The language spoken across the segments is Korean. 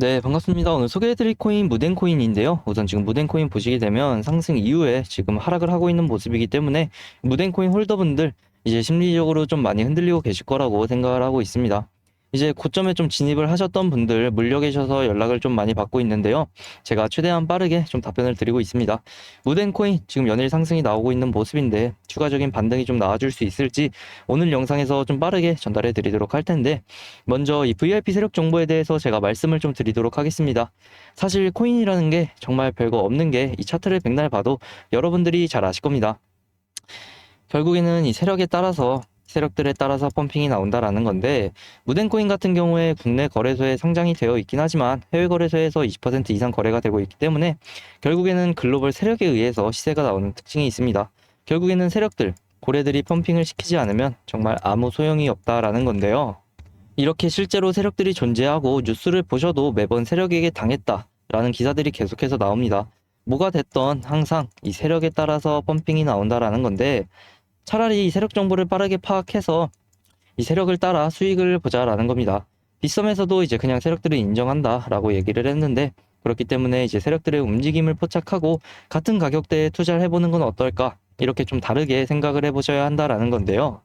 네, 반갑습니다. 오늘 소개해드릴 코인 무덴코인인데요. 우선 지금 무덴코인 보시게 되면 상승 이후에 지금 하락을 하고 있는 모습이기 때문에 무덴코인 홀더분들 이제 심리적으로 좀 많이 흔들리고 계실 거라고 생각을 하고 있습니다. 이제 고점에 좀 진입을 하셨던 분들 물려 계셔서 연락을 좀 많이 받고 있는데요. 제가 최대한 빠르게 좀 답변을 드리고 있습니다. 무덴코인 지금 연일 상승이 나오고 있는 모습인데 추가적인 반등이 좀 나와줄 수 있을지 오늘 영상에서 좀 빠르게 전달해 드리도록 할 텐데 먼저 이 VIP 세력 정보에 대해서 제가 말씀을 좀 드리도록 하겠습니다. 사실 코인이라는 게 정말 별거 없는 게 이 차트를 백날 봐도 여러분들이 잘 아실 겁니다. 결국에는 이 세력에 따라서 세력들에 따라서 펌핑이 나온다라는 건데 무덴코인 같은 경우에 국내 거래소에 상장이 되어 있긴 하지만 해외 거래소에서 20% 이상 거래가 되고 있기 때문에 결국에는 글로벌 세력에 의해서 시세가 나오는 특징이 있습니다. 결국에는 세력들 고래들이 펌핑을 시키지 않으면 정말 아무 소용이 없다라는 건데요. 이렇게 실제로 세력들이 존재하고 뉴스를 보셔도 매번 세력에게 당했다라는 기사들이 계속해서 나옵니다. 뭐가 됐던 항상 이 세력에 따라서 펌핑이 나온다라는 건데 차라리 이 세력 정보를 빠르게 파악해서 이 세력을 따라 수익을 보자라는 겁니다. 빗썸에서도 이제 그냥 세력들을 인정한다라고 얘기를 했는데 그렇기 때문에 이제 세력들의 움직임을 포착하고 같은 가격대에 투자를 해보는 건 어떨까 이렇게 좀 다르게 생각을 해보셔야 한다라는 건데요.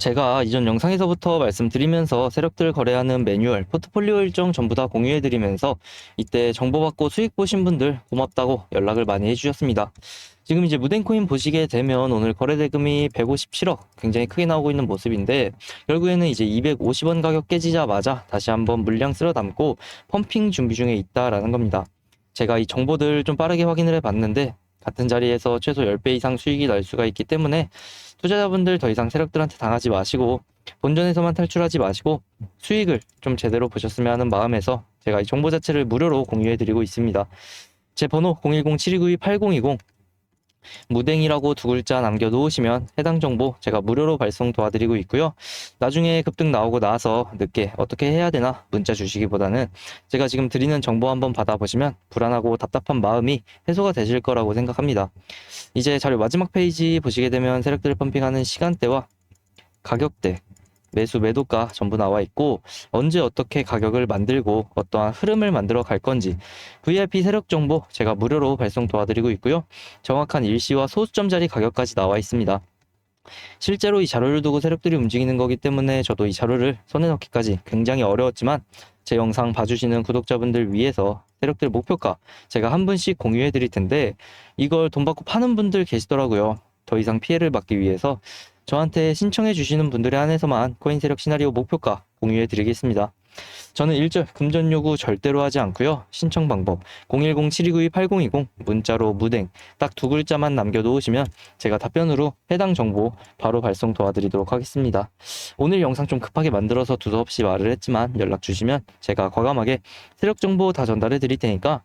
제가 이전 영상에서부터 말씀드리면서 세력들 거래하는 매뉴얼, 포트폴리오 일정 전부 다 공유해드리면서 이때 정보받고 수익 보신 분들 고맙다고 연락을 많이 해주셨습니다. 지금 이제 무덴코인 보시게 되면 오늘 거래 대금이 157억 굉장히 크게 나오고 있는 모습인데 결국에는 이제 250원 가격 깨지자마자 다시 한번 물량 쓸어 담고 펌핑 준비 중에 있다라는 겁니다. 제가 이 정보들 좀 빠르게 확인을 해봤는데 같은 자리에서 최소 10배 이상 수익이 날 수가 있기 때문에 투자자분들 더 이상 세력들한테 당하지 마시고 본전에서만 탈출하지 마시고 수익을 좀 제대로 보셨으면 하는 마음에서 제가 이 정보 자체를 무료로 공유해 드리고 있습니다. 제 번호 010-7292-8020 무댕이라고 두 글자 남겨놓으시면 해당 정보 제가 무료로 발송 도와드리고 있고요. 나중에 급등 나오고 나서 늦게 어떻게 해야 되나 문자 주시기보다는 제가 지금 드리는 정보 한번 받아보시면 불안하고 답답한 마음이 해소가 되실 거라고 생각합니다. 이제 자료 마지막 페이지 보시게 되면 세력들 펌핑하는 시간대와 가격대, 매수 매도가 전부 나와 있고 언제 어떻게 가격을 만들고 어떠한 흐름을 만들어 갈 건지 VIP 세력 정보 제가 무료로 발송 도와드리고 있고요. 정확한 일시와 소수점 자리 가격까지 나와 있습니다. 실제로 이 자료를 두고 세력들이 움직이는 거기 때문에 저도 이 자료를 손에 넣기까지 굉장히 어려웠지만 제 영상 봐주시는 구독자분들 위해서 세력들 목표가 제가 한 분씩 공유해 드릴 텐데 이걸 돈 받고 파는 분들 계시더라고요. 더 이상 피해를 막기 위해서 저한테 신청해 주시는 분들에 한해서만 코인 세력 시나리오 목표가 공유해 드리겠습니다. 저는 일절 금전 요구 절대로 하지 않고요. 신청 방법 010-7292-8020 문자로 무댕 딱 두 글자만 남겨놓으시면 제가 답변으로 해당 정보 바로 발송 도와드리도록 하겠습니다. 오늘 영상 좀 급하게 만들어서 두서없이 말을 했지만 연락 주시면 제가 과감하게 세력 정보 다 전달해 드릴 테니까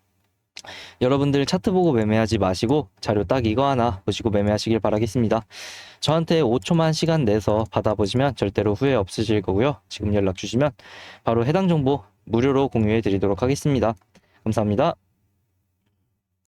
여러분들 차트 보고 매매하지 마시고 자료 딱 이거 하나 보시고 매매하시길 바라겠습니다. 저한테 5초만 시간 내서 받아보시면 절대로 후회 없으실 거고요. 지금 연락 주시면 바로 해당 정보 무료로 공유해 드리도록 하겠습니다. 감사합니다.